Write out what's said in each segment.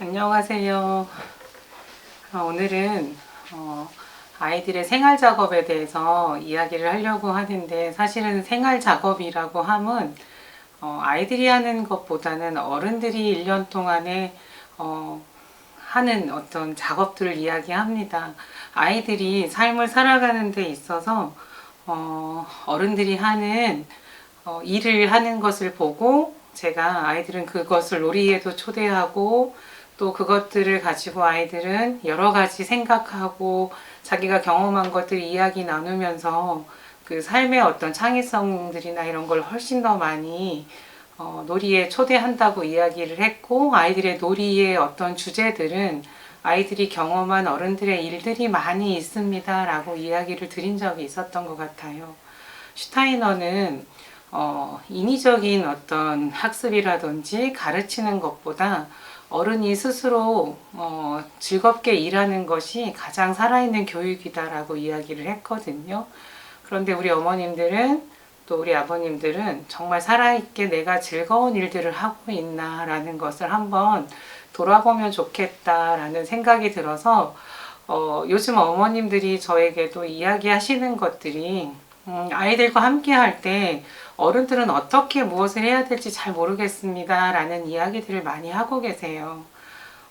안녕하세요. 아, 오늘은 어, 아이들의 생활 작업에 대해서 이야기를 하려고 하는데 사실은 생활 작업이라고 함은 어, 아이들이 하는 것보다는 어른들이 1년 동안에 어, 하는 어떤 작업들을 이야기합니다. 아이들이 삶을 살아가는 데 있어서 어, 어른들이 하는 어, 일을 하는 것을 보고 제가 아이들은 그것을 놀이에도 초대하고 또 그것들을 가지고 아이들은 여러 가지 생각하고 자기가 경험한 것들 이야기 나누면서 그 삶의 어떤 창의성들이나 이런 걸 훨씬 더 많이 어, 놀이에 초대한다고 이야기를 했고 아이들의 놀이의 어떤 주제들은 아이들이 경험한 어른들의 일들이 많이 있습니다 라고 이야기를 드린 적이 있었던 것 같아요. 슈타이너는 어, 인위적인 어떤 학습이라든지 가르치는 것보다 어른이 스스로 어, 즐겁게 일하는 것이 가장 살아있는 교육이다라고 이야기를 했거든요. 그런데 우리 어머님들은 또 우리 아버님들은 정말 살아있게 내가 즐거운 일들을 하고 있나라는 것을 한번 돌아보면 좋겠다라는 생각이 들어서 어, 요즘 어머님들이 저에게도 이야기하시는 것들이 음, 아이들과 함께 할 때 어른들은 어떻게 무엇을 해야 될지 잘 모르겠습니다. 라는 이야기들을 많이 하고 계세요.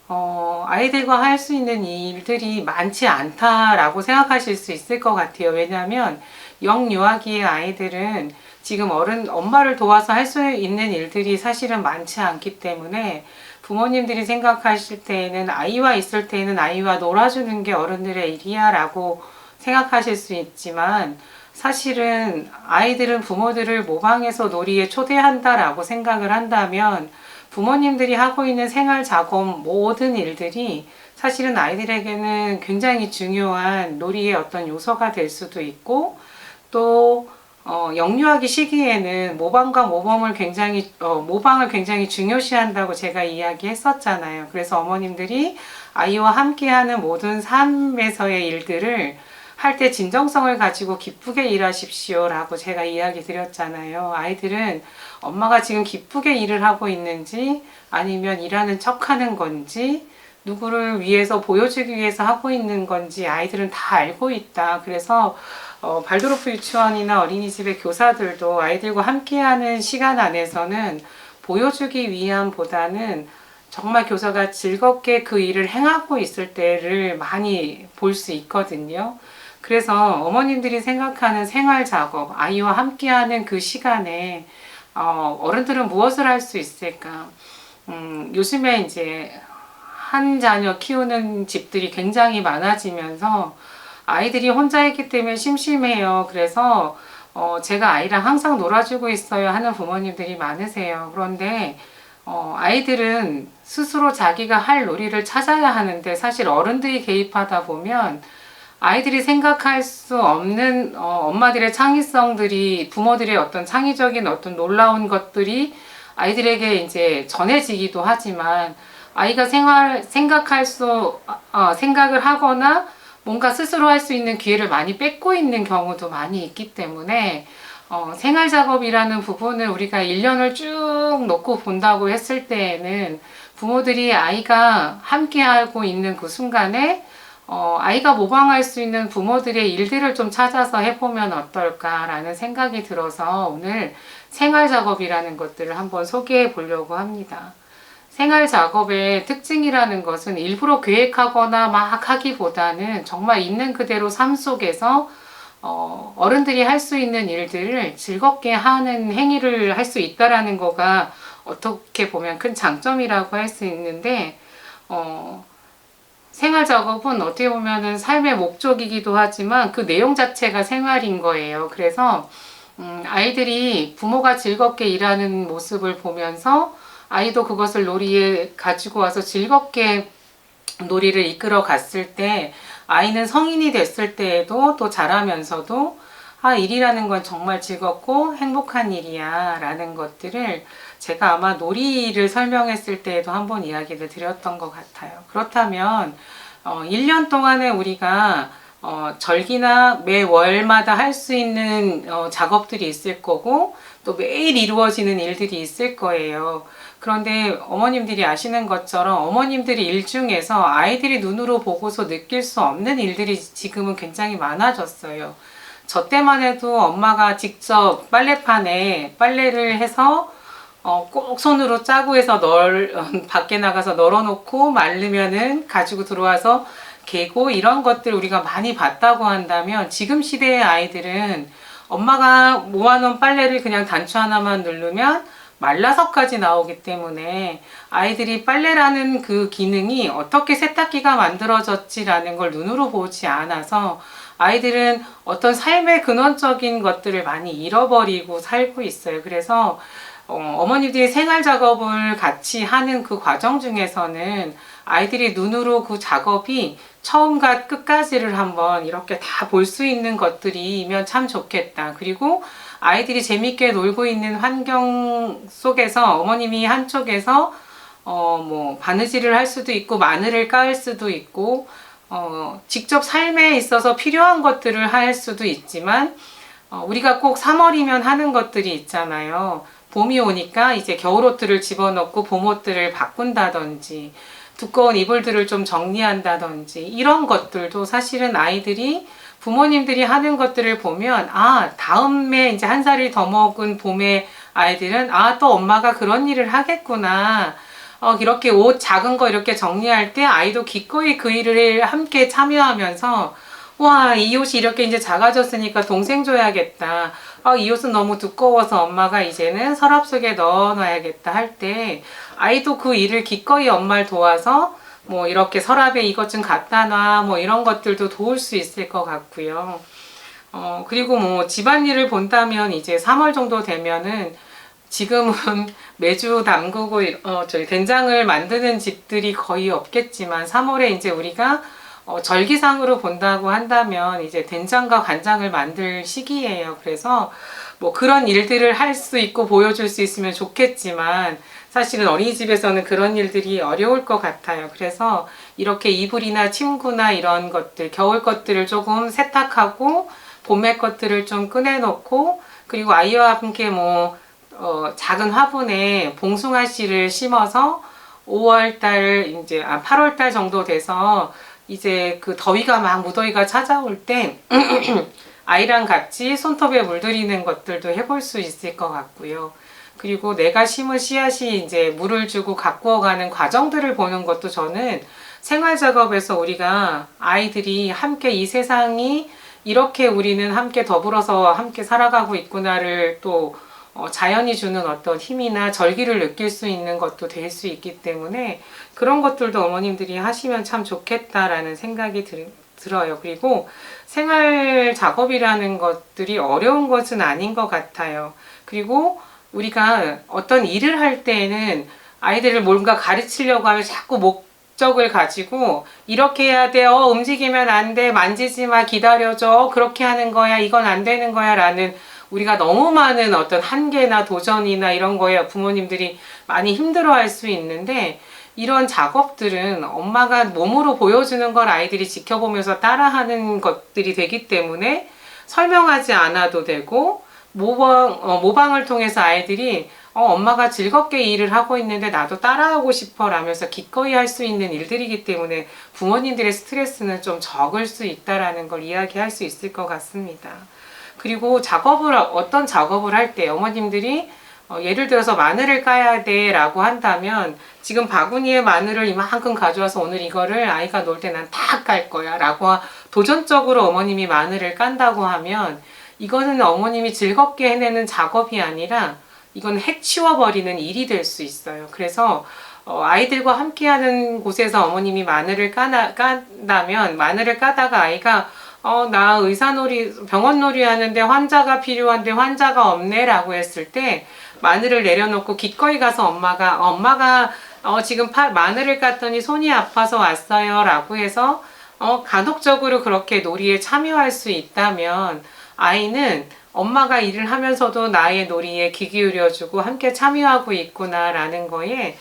어, 아이들과 할 수 있는 일들이 많지 않다라고 생각하실 수 있을 것 같아요. 왜냐하면 영유아기의 아이들은 지금 어른, 엄마를 도와서 할 수 있는 일들이 사실은 많지 않기 때문에 부모님들이 생각하실 때에는 아이와 있을 때에는 아이와 놀아주는 게 어른들의 일이야 라고 생각하실 수 있지만 사실은 아이들은 부모들을 모방해서 놀이에 초대한다라고 생각을 한다면 부모님들이 하고 있는 생활 작업 모든 일들이 사실은 아이들에게는 굉장히 중요한 놀이의 어떤 요소가 될 수도 있고 또 어, 영유아기 시기에는 모방과 모범을 굉장히 어, 모방을 굉장히 중요시한다고 제가 이야기했었잖아요. 그래서 어머님들이 아이와 함께하는 모든 삶에서의 일들을 할 때 진정성을 가지고 기쁘게 일하십시오 라고 제가 이야기 드렸잖아요. 아이들은 엄마가 지금 기쁘게 일을 하고 있는지 아니면 일하는 척 하는 건지 누구를 위해서 보여주기 위해서 하고 있는 건지 아이들은 다 알고 있다. 그래서 어, 발도르프 유치원이나 어린이집의 교사들도 아이들과 함께하는 시간 안에서는 보여주기 위함보다는 정말 교사가 즐겁게 그 일을 행하고 있을 때를 많이 볼 수 있거든요. 그래서 어머님들이 생각하는 생활 작업, 아이와 함께하는 그 시간에 어, 어른들은 무엇을 할 수 있을까? 음, 요즘에 이제 한 자녀 키우는 집들이 굉장히 많아지면서 아이들이 혼자 있기 때문에 심심해요. 그래서 어, 제가 아이랑 항상 놀아주고 있어요 하는 부모님들이 많으세요. 그런데 어, 아이들은 스스로 자기가 할 놀이를 찾아야 하는데 사실 어른들이 개입하다 보면 아이들이 생각할 수 없는 어, 엄마들의 창의성들이 부모들의 어떤 창의적인 어떤 놀라운 것들이 아이들에게 이제 전해지기도 하지만 아이가 생활 생각할 수 어, 생각을 하거나 뭔가 스스로 할 수 있는 기회를 많이 뺏고 있는 경우도 많이 있기 때문에 어, 생활 작업이라는 부분을 우리가 1년을 쭉 놓고 본다고 했을 때에는 부모들이 아이가 함께 하고 있는 그 순간에 어, 아이가 모방할 수 있는 부모들의 일들을 좀 찾아서 해보면 어떨까라는 생각이 들어서 오늘 생활 작업이라는 것들을 한번 소개해 보려고 합니다. 생활 작업의 특징이라는 것은 일부러 계획하거나 막 하기보다는 정말 있는 그대로 삶 속에서 어, 어른들이 할 수 있는 일들을 즐겁게 하는 행위를 할 수 있다라는 거가 어떻게 보면 큰 장점이라고 할 수 있는데 어, 생활 작업은 어떻게 보면은 삶의 목적이기도 하지만 그 내용 자체가 생활인 거예요. 그래서 음, 아이들이 부모가 즐겁게 일하는 모습을 보면서 아이도 그것을 놀이에 가지고 와서 즐겁게 놀이를 이끌어 갔을 때 아이는 성인이 됐을 때에도 또 자라면서도 아, 일이라는 건 정말 즐겁고 행복한 일이야 라는 것들을 제가 아마 놀이를 설명했을 때에도 한번 이야기를 드렸던 것 같아요. 그렇다면 어, 1년 동안에 우리가 어, 절기나 매 월마다 할 수 있는 어, 작업들이 있을 거고 또 매일 이루어지는 일들이 있을 거예요. 그런데 어머님들이 아시는 것처럼 어머님들이 일 중에서 아이들이 눈으로 보고서 느낄 수 없는 일들이 지금은 굉장히 많아졌어요. 저 때만 해도 엄마가 직접 빨래판에 빨래를 해서 어, 꼭 손으로 짜고 해서 널 어, 밖에 나가서 널어놓고 말르면은 가지고 들어와서 개고 이런 것들 우리가 많이 봤다고 한다면 지금 시대의 아이들은 엄마가 모아놓은 빨래를 그냥 단추 하나만 누르면 말라서까지 나오기 때문에 아이들이 빨래라는 그 기능이 어떻게 세탁기가 만들어졌지라는 걸 눈으로 보지 않아서 아이들은 어떤 삶의 근원적인 것들을 많이 잃어버리고 살고 있어요. 그래서 어, 어머니들이 생활 작업을 같이 하는 그 과정 중에서는 아이들이 눈으로 그 작업이 처음과 끝까지를 한번 이렇게 다 볼 수 있는 것들이면 참 좋겠다. 그리고 아이들이 재밌게 놀고 있는 환경 속에서 어머님이 한쪽에서 어, 뭐, 바느질을 할 수도 있고, 마늘을 깔 수도 있고, 어, 직접 삶에 있어서 필요한 것들을 할 수도 있지만, 어, 우리가 꼭 3월이면 하는 것들이 있잖아요. 봄이 오니까 이제 겨울옷들을 집어넣고 봄옷들을 바꾼다든지, 두꺼운 이불들을 좀 정리한다든지, 이런 것들도 사실은 아이들이 부모님들이 하는 것들을 보면, 아, 다음에 이제 한 살이 더 먹은 봄에 아이들은, 아, 또 엄마가 그런 일을 하겠구나. 어, 이렇게 옷 작은 거 이렇게 정리할 때 아이도 기꺼이 그 일을 함께 참여하면서 와, 이 옷이 이렇게 이제 작아졌으니까 동생 줘야겠다. 아, 이 옷은 너무 두꺼워서 엄마가 이제는 서랍 속에 넣어 놔야겠다 할 때 아이도 그 일을 기꺼이 엄마를 도와서 뭐 이렇게 서랍에 이것 좀 갖다 놔 뭐 이런 것들도 도울 수 있을 것 같고요. 어, 그리고 뭐 집안일을 본다면 이제 3월 정도 되면은 지금은 매주 담그고 어, 저희 된장을 만드는 집들이 거의 없겠지만 3월에 이제 우리가 어, 절기상으로 본다고 한다면 이제 된장과 간장을 만들 시기예요. 그래서 뭐 그런 일들을 할 수 있고 보여줄 수 있으면 좋겠지만 사실은 어린이집에서는 그런 일들이 어려울 것 같아요. 그래서 이렇게 이불이나 침구나 이런 것들, 겨울 것들을 조금 세탁하고 봄의 것들을 좀 꺼내놓고 그리고 아이와 함께 뭐 어, 작은 화분에 봉숭아 씨를 심어서 5월 달 이제 아 8월 달 정도 돼서 이제 그 더위가 막 무더위가 찾아올 때 아이랑 같이 손톱에 물들이는 것들도 해볼 수 있을 것 같고요. 그리고 내가 심은 씨앗이 이제 물을 주고 가꾸어 가는 과정들을 보는 것도 저는 생활 작업에서 우리가 아이들이 함께 이 세상이 이렇게 우리는 함께 더불어서 함께 살아가고 있구나를 또 어, 자연이 주는 어떤 힘이나 절기를 느낄 수 있는 것도 될 수 있기 때문에 그런 것들도 어머님들이 하시면 참 좋겠다라는 생각이 들, 들어요. 그리고 생활 작업이라는 것들이 어려운 것은 아닌 것 같아요. 그리고 우리가 어떤 일을 할 때에는 아이들을 뭔가 가르치려고 하면 자꾸 목적을 가지고 이렇게 해야 돼, 어, 움직이면 안 돼, 만지지 마, 기다려줘, 그렇게 하는 거야, 이건 안 되는 거야, 라는 우리가 너무 많은 어떤 한계나 도전이나 이런 거에 부모님들이 많이 힘들어 할 수 있는데 이런 작업들은 엄마가 몸으로 보여주는 걸 아이들이 지켜보면서 따라하는 것들이 되기 때문에 설명하지 않아도 되고 모방, 어, 모방을 통해서 아이들이 어, 엄마가 즐겁게 일을 하고 있는데 나도 따라하고 싶어 라면서 기꺼이 할 수 있는 일들이기 때문에 부모님들의 스트레스는 좀 적을 수 있다라는 걸 이야기할 수 있을 것 같습니다. 그리고 작업을 어떤 작업을 할 때 어머님들이 어, 예를 들어서 마늘을 까야 돼 라고 한다면 지금 바구니에 마늘을 이만큼 가져와서 오늘 이거를 아이가 놀 때 난 다 깔 거야 라고 도전적으로 어머님이 마늘을 깐다고 하면 이거는 어머님이 즐겁게 해내는 작업이 아니라 이건 해치워버리는 일이 될 수 있어요. 그래서 어, 아이들과 함께하는 곳에서 어머님이 마늘을 까나, 깐다면 마늘을 까다가 아이가 어, 나 의사놀이, 병원놀이 하는데 환자가 필요한데 환자가 없네 라고 했을 때 마늘을 내려놓고 기꺼이 가서 엄마가, 엄마가 어, 지금 파, 마늘을 깠더니 손이 아파서 왔어요 라고 해서 어, 간혹적으로 그렇게 놀이에 참여할 수 있다면 아이는 엄마가 일을 하면서도 나의 놀이에 귀 기울여주고 함께 참여하고 있구나라는 거에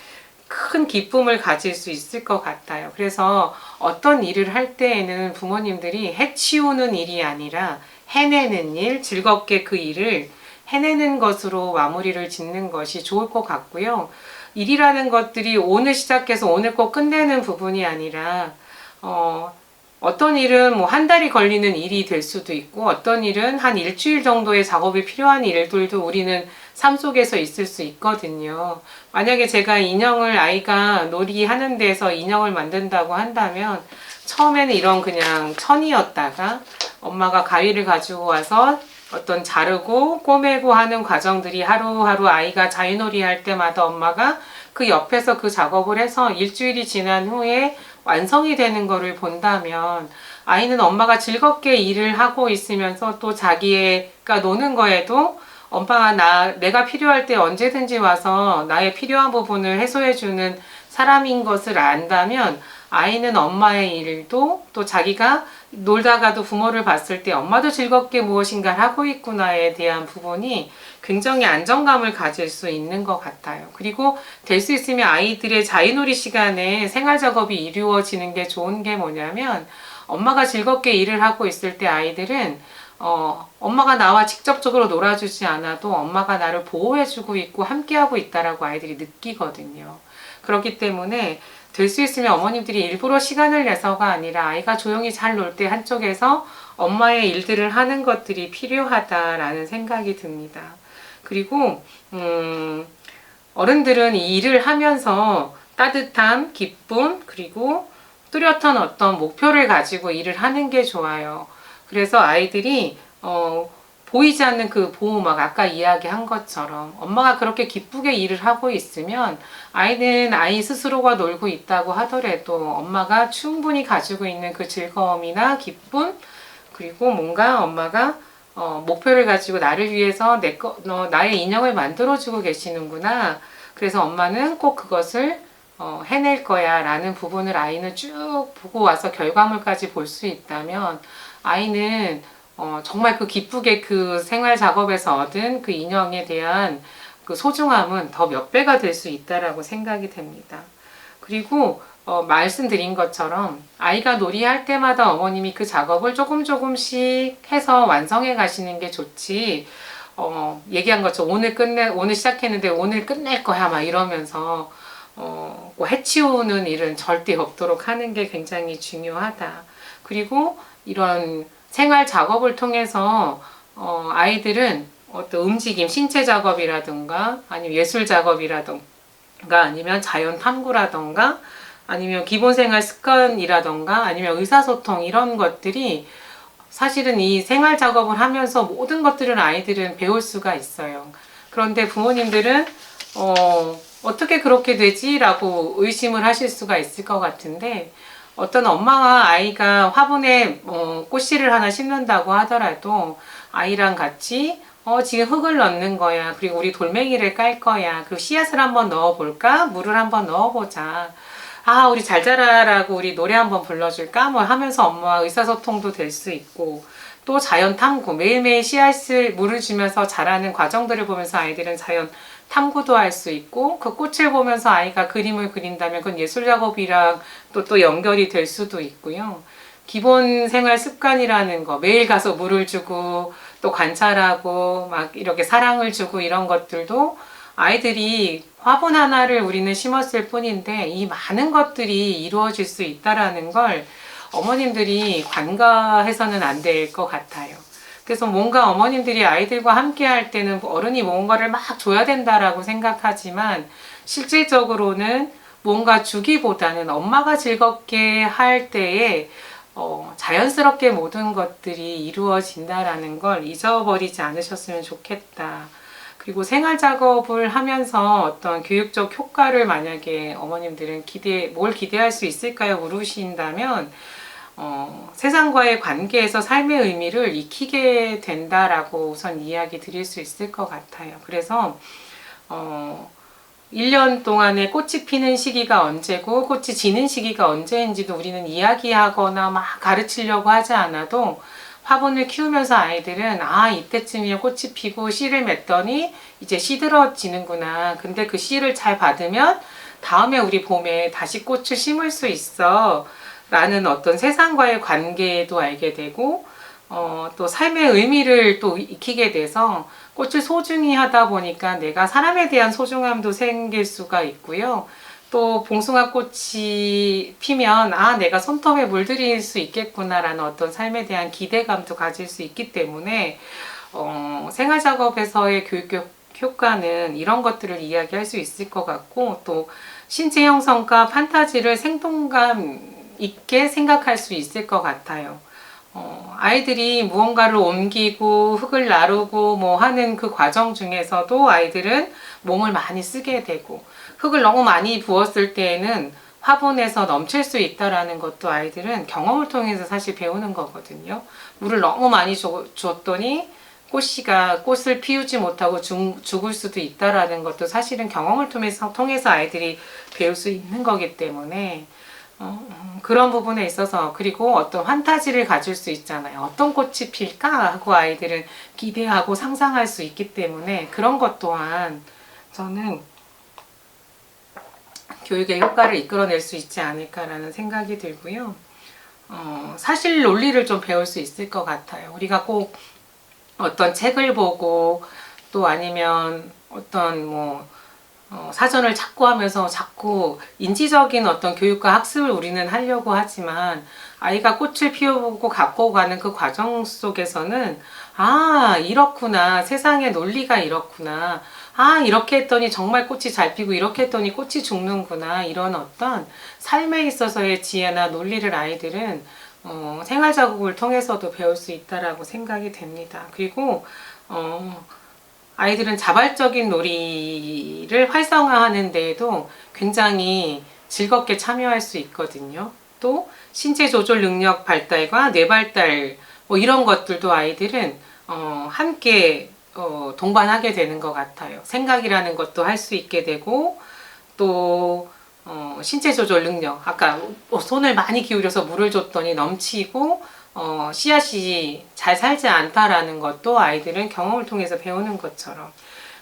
큰 기쁨을 가질 수 있을 것 같아요. 그래서 어떤 일을 할 때에는 부모님들이 해치우는 일이 아니라 해내는 일, 즐겁게 그 일을 해내는 것으로 마무리를 짓는 것이 좋을 것 같고요. 일이라는 것들이 오늘 시작해서 오늘 꼭 끝내는 부분이 아니라 어, 어떤 일은 뭐 한 달이 걸리는 일이 될 수도 있고 어떤 일은 한 일주일 정도의 작업이 필요한 일들도 우리는 삶 속에서 있을 수 있거든요. 만약에 제가 인형을 아이가 놀이하는 데서 인형을 만든다고 한다면 처음에는 이런 그냥 천이었다가 엄마가 가위를 가지고 와서 어떤 자르고 꼬매고 하는 과정들이 하루하루 아이가 자유놀이 할 때마다 엄마가 그 옆에서 그 작업을 해서 일주일이 지난 후에 완성이 되는 거를 본다면 아이는 엄마가 즐겁게 일을 하고 있으면서 또 자기가 노는 거에도 엄마가 나 내가 필요할 때 언제든지 와서 나의 필요한 부분을 해소해 주는 사람인 것을 안다면 아이는 엄마의 일도 또 자기가 놀다가도 부모를 봤을 때 엄마도 즐겁게 무엇인가를 하고 있구나에 대한 부분이 굉장히 안정감을 가질 수 있는 것 같아요. 그리고 될 수 있으면 아이들의 자유놀이 시간에 생활 작업이 이루어지는 게 좋은 게 뭐냐면 엄마가 즐겁게 일을 하고 있을 때 아이들은 어, 엄마가 나와 직접적으로 놀아주지 않아도 엄마가 나를 보호해주고 있고 함께하고 있다라고 아이들이 느끼거든요. 그렇기 때문에 될 수 있으면 어머님들이 일부러 시간을 내서가 아니라 아이가 조용히 잘 놀 때 한쪽에서 엄마의 일들을 하는 것들이 필요하다라는 생각이 듭니다. 그리고 음, 어른들은 이 일을 하면서 따뜻함, 기쁨, 그리고 뚜렷한 어떤 목표를 가지고 일을 하는 게 좋아요. 그래서 아이들이 어, 보이지 않는 그 보호막 아까 이야기한 것처럼 엄마가 그렇게 기쁘게 일을 하고 있으면 아이는 아이 스스로가 놀고 있다고 하더라도 엄마가 충분히 가지고 있는 그 즐거움이나 기쁨 그리고 뭔가 엄마가 어, 목표를 가지고 나를 위해서 내 거, 어, 나의 인형을 만들어주고 계시는구나. 그래서 엄마는 꼭 그것을 어, 해낼 거야 라는 부분을 아이는 쭉 보고 와서 결과물까지 볼 수 있다면 아이는 어, 정말 그 기쁘게 그 생활 작업에서 얻은 그 인형에 대한 그 소중함은 더 몇 배가 될 수 있다라고 생각이 됩니다. 그리고 어, 말씀드린 것처럼 아이가 놀이할 때마다 어머님이 그 작업을 조금 조금씩 해서 완성해 가시는 게 좋지. 어, 얘기한 것처럼 오늘 끝내 오늘 시작했는데 오늘 끝낼 거야 막 이러면서 어, 뭐 해치우는 일은 절대 없도록 하는 게 굉장히 중요하다. 그리고 이런 생활 작업을 통해서 어, 아이들은 어떤 움직임, 신체 작업이라든가 아니면 예술 작업이라든가 아니면 자연 탐구라든가 아니면 기본 생활 습관이라든가 아니면 의사소통 이런 것들이 사실은 이 생활 작업을 하면서 모든 것들을 아이들은 배울 수가 있어요. 그런데 부모님들은 어, 어떻게 그렇게 되지? 라고 의심을 하실 수가 있을 것 같은데 어떤 엄마가 아이가 화분에 어, 꽃씨를 하나 심는다고 하더라도 아이랑 같이 어, 지금 흙을 넣는 거야. 그리고 우리 돌멩이를 깔 거야. 그리고 씨앗을 한번 넣어볼까? 물을 한번 넣어보자. 아, 우리 잘 자라라고 우리 노래 한번 불러줄까? 뭐 하면서 엄마와 의사소통도 될 수 있고, 또 자연 탐구, 매일매일 씨앗을 물을 주면서 자라는 과정들을 보면서 아이들은 자연 탐구도 할 수 있고, 그 꽃을 보면서 아이가 그림을 그린다면 그건 예술 작업이랑 또, 또 연결이 될 수도 있고요. 기본 생활 습관이라는 거, 매일 가서 물을 주고, 또 관찰하고, 막 이렇게 사랑을 주고 이런 것들도 아이들이 화분 하나를 우리는 심었을 뿐인데 이 많은 것들이 이루어질 수 있다라는 걸 어머님들이 관가해서는 안 될 것 같아요. 그래서 뭔가 어머님들이 아이들과 함께 할 때는 어른이 뭔가를 막 줘야 된다라고 생각하지만 실질적으로는 뭔가 주기보다는 엄마가 즐겁게 할 때에 어, 자연스럽게 모든 것들이 이루어진다라는 걸 잊어버리지 않으셨으면 좋겠다. 그리고 생활 작업을 하면서 어떤 교육적 효과를 만약에 어머님들은 기대, 뭘 기대할 수 있을까요? 물으신다면, 어, 세상과의 관계에서 삶의 의미를 익히게 된다라고 우선 이야기 드릴 수 있을 것 같아요. 그래서, 어, 1년 동안에 꽃이 피는 시기가 언제고 꽃이 지는 시기가 언제인지도 우리는 이야기하거나 막 가르치려고 하지 않아도 화분을 키우면서 아이들은 아 이때쯤이면 꽃이 피고 씨를 맺더니 이제 시들어지는구나. 근데 그 씨를 잘 받으면 다음에 우리 봄에 다시 꽃을 심을 수 있어. 라는 어떤 세상과의 관계도 알게 되고 어, 또 삶의 의미를 또 익히게 돼서 꽃을 소중히 하다 보니까 내가 사람에 대한 소중함도 생길 수가 있고요. 또 봉숭아 꽃이 피면 아 내가 손톱에 물들일 수 있겠구나라는 어떤 삶에 대한 기대감도 가질 수 있기 때문에 어, 생활 작업에서의 교육 효- 효과는 이런 것들을 이야기할 수 있을 것 같고 또 신체 형성과 판타지를 생동감 있게 생각할 수 있을 것 같아요. 어, 아이들이 무언가를 옮기고 흙을 나르고 뭐 하는 그 과정 중에서도 아이들은 몸을 많이 쓰게 되고 흙을 너무 많이 부었을 때에는 화분에서 넘칠 수 있다라는 것도 아이들은 경험을 통해서 사실 배우는 거거든요. 물을 너무 많이 줘- 줬더니 꽃씨가 꽃을 피우지 못하고 죽, 죽을 수도 있다라는 것도 사실은 경험을 통해서, 통해서 아이들이 배울 수 있는 거기 때문에 어, 음, 그런 부분에 있어서 그리고 어떤 환타지를 가질 수 있잖아요. 어떤 꽃이 필까 하고 아이들은 기대하고 상상할 수 있기 때문에 그런 것 또한 저는 교육의 효과를 이끌어낼 수 있지 않을까라는 생각이 들고요. 어, 사실 논리를 좀 배울 수 있을 것 같아요. 우리가 꼭 어떤 책을 보고 또 아니면 어떤 뭐 어, 사전을 찾고 하면서 자꾸 인지적인 어떤 교육과 학습을 우리는 하려고 하지만 아이가 꽃을 피워보고 갖고 가는 그 과정 속에서는 아 이렇구나. 세상의 논리가 이렇구나. 아 이렇게 했더니 정말 꽃이 잘 피고 이렇게 했더니 꽃이 죽는구나. 이런 어떤 삶에 있어서의 지혜나 논리를 아이들은 어, 생활 자극을 통해서도 배울 수 있다라고 생각이 됩니다. 그리고 어, 아이들은 자발적인 놀이를 활성화하는 데에도 굉장히 즐겁게 참여할 수 있거든요. 또 신체 조절 능력 발달과 뇌 발달 뭐 이런 것들도 아이들은 어, 함께 어, 동반하게 되는 것 같아요. 생각이라는 것도 할 수 있게 되고 또 어, 신체 조절 능력 아까 어, 손을 많이 기울여서 물을 줬더니 넘치고 어, 씨앗이 잘 살지 않다라는 것도 아이들은 경험을 통해서 배우는 것처럼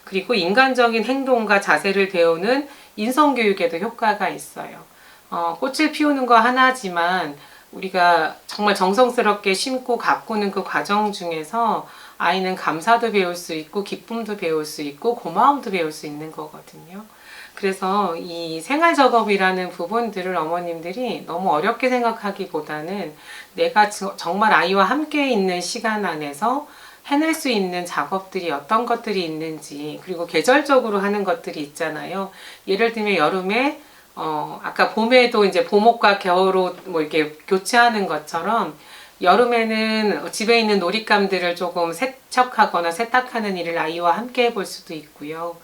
그리고 인간적인 행동과 자세를 배우는 인성교육에도 효과가 있어요. 어, 꽃을 피우는 거 하나지만 우리가 정말 정성스럽게 심고 가꾸는 그 과정 중에서 아이는 감사도 배울 수 있고 기쁨도 배울 수 있고 고마움도 배울 수 있는 거거든요. 그래서 이 생활 작업이라는 부분들을 어머님들이 너무 어렵게 생각하기보다는 내가 저- 정말 아이와 함께 있는 시간 안에서 해낼 수 있는 작업들이 어떤 것들이 있는지 그리고 계절적으로 하는 것들이 있잖아요. 예를 들면 여름에 어 아까 봄에도 이제 봄옷과 겨울옷 뭐 이렇게 교체하는 것처럼 여름에는 집에 있는 놀잇감들을 조금 세척하거나 세탁하는 일을 아이와 함께 해볼 수도 있고요.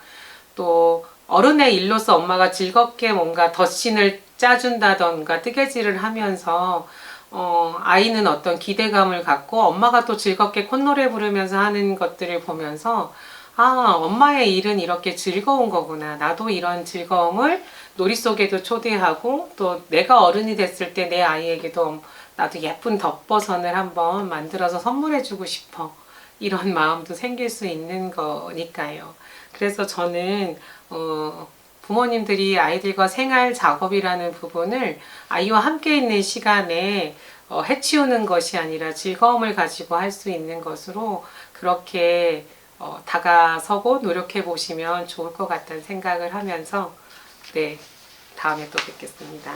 또 어른의 일로서 엄마가 즐겁게 뭔가 덧신을 짜준다던가 뜨개질을 하면서 어, 아이는 어떤 기대감을 갖고 엄마가 또 즐겁게 콧노래 부르면서 하는 것들을 보면서 아, 엄마의 일은 이렇게 즐거운 거구나. 나도 이런 즐거움을 놀이 속에도 초대하고 또 내가 어른이 됐을 때 내 아이에게도 나도 예쁜 덧버선을 한번 만들어서 선물해주고 싶어. 이런 마음도 생길 수 있는 거니까요. 그래서 저는 어, 부모님들이 아이들과 생활 작업이라는 부분을 아이와 함께 있는 시간에 어, 해치우는 것이 아니라 즐거움을 가지고 할 수 있는 것으로 그렇게 어, 다가서고 노력해 보시면 좋을 것 같다는 생각을 하면서 네 다음에 또 뵙겠습니다.